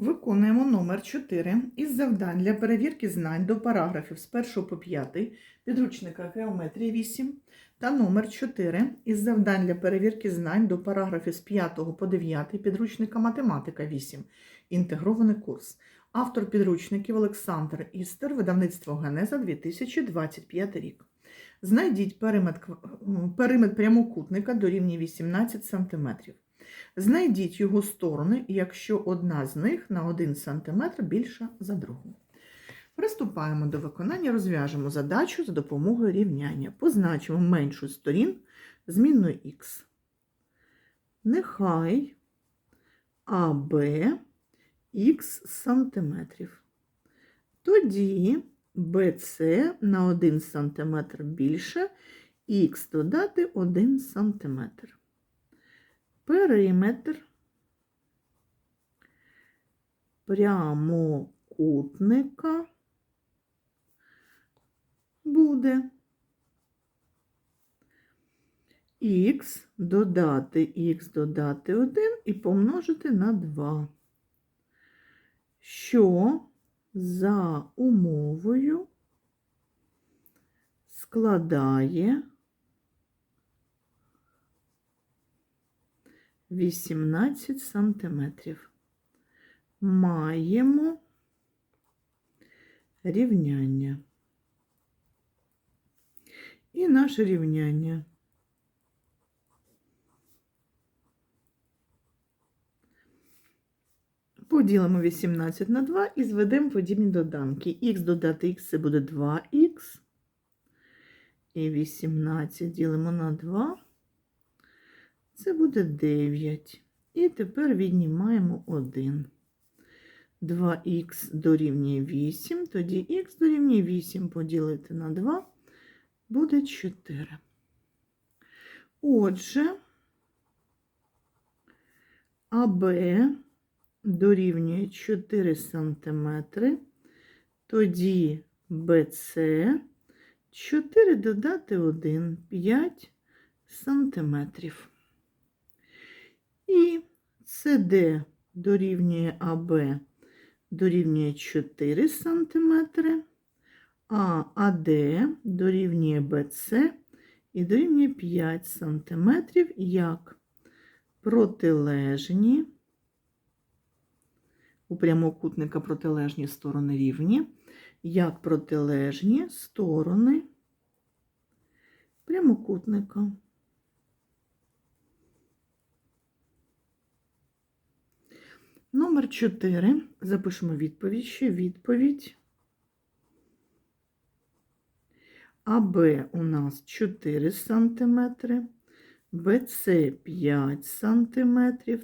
Виконуємо номер 4 із завдань для перевірки знань до параграфів з 1 по 5 підручника Геометрія 8 та номер 4 із завдань для перевірки знань до параграфів з 5 по 9 підручника Математика 8. Інтегрований курс. Автор підручників Олександр Істер, видавництво Генеза 2025 рік. Знайдіть периметр, кв- периметр прямокутника дорівнює 18 см. Знайдіть його сторони, якщо одна з них на 1 см більша за другу. Приступаємо до виконання, розв'яжемо задачу за допомогою рівняння. Позначимо меншу сторін змінною х. Нехай АБ х сантиметрів. Тоді БЦ на 1 см більше, х додати 1 см периметр. Прямокутника буде х додати х додати 1 і помножити на 2, що за умовою складає 18 сантиметрів. Маємо рівняння. І наше рівняння. Поділимо 18 на 2 і зведемо подібні доданки. Х додати х це буде 2х. І 18 ділимо на 2. Це буде 9. І тепер віднімаємо 1. 2х дорівнює 8, тоді х дорівнює 8 поділити на 2 буде 4. Отже, АБ дорівнює 4 см, тоді БЦ 4 додати 1, 5 сантиметрів. І СД дорівнює АБ дорівнює 4 см, а АД дорівнює БЦ і дорівнює 5 см, як протилежні, у прямокутника протилежні сторони рівні, як протилежні сторони прямокутника. Номер 4. Запишемо відповідь. Ще відповідь. АБ у нас 4 см, БЦ 5 см,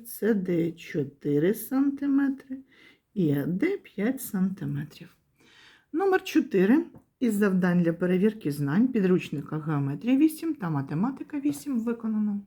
СД 4 см і АД 5 см. Номер 4. Із завдань для перевірки знань підручника Геометрія 8 та Математика 8 виконано.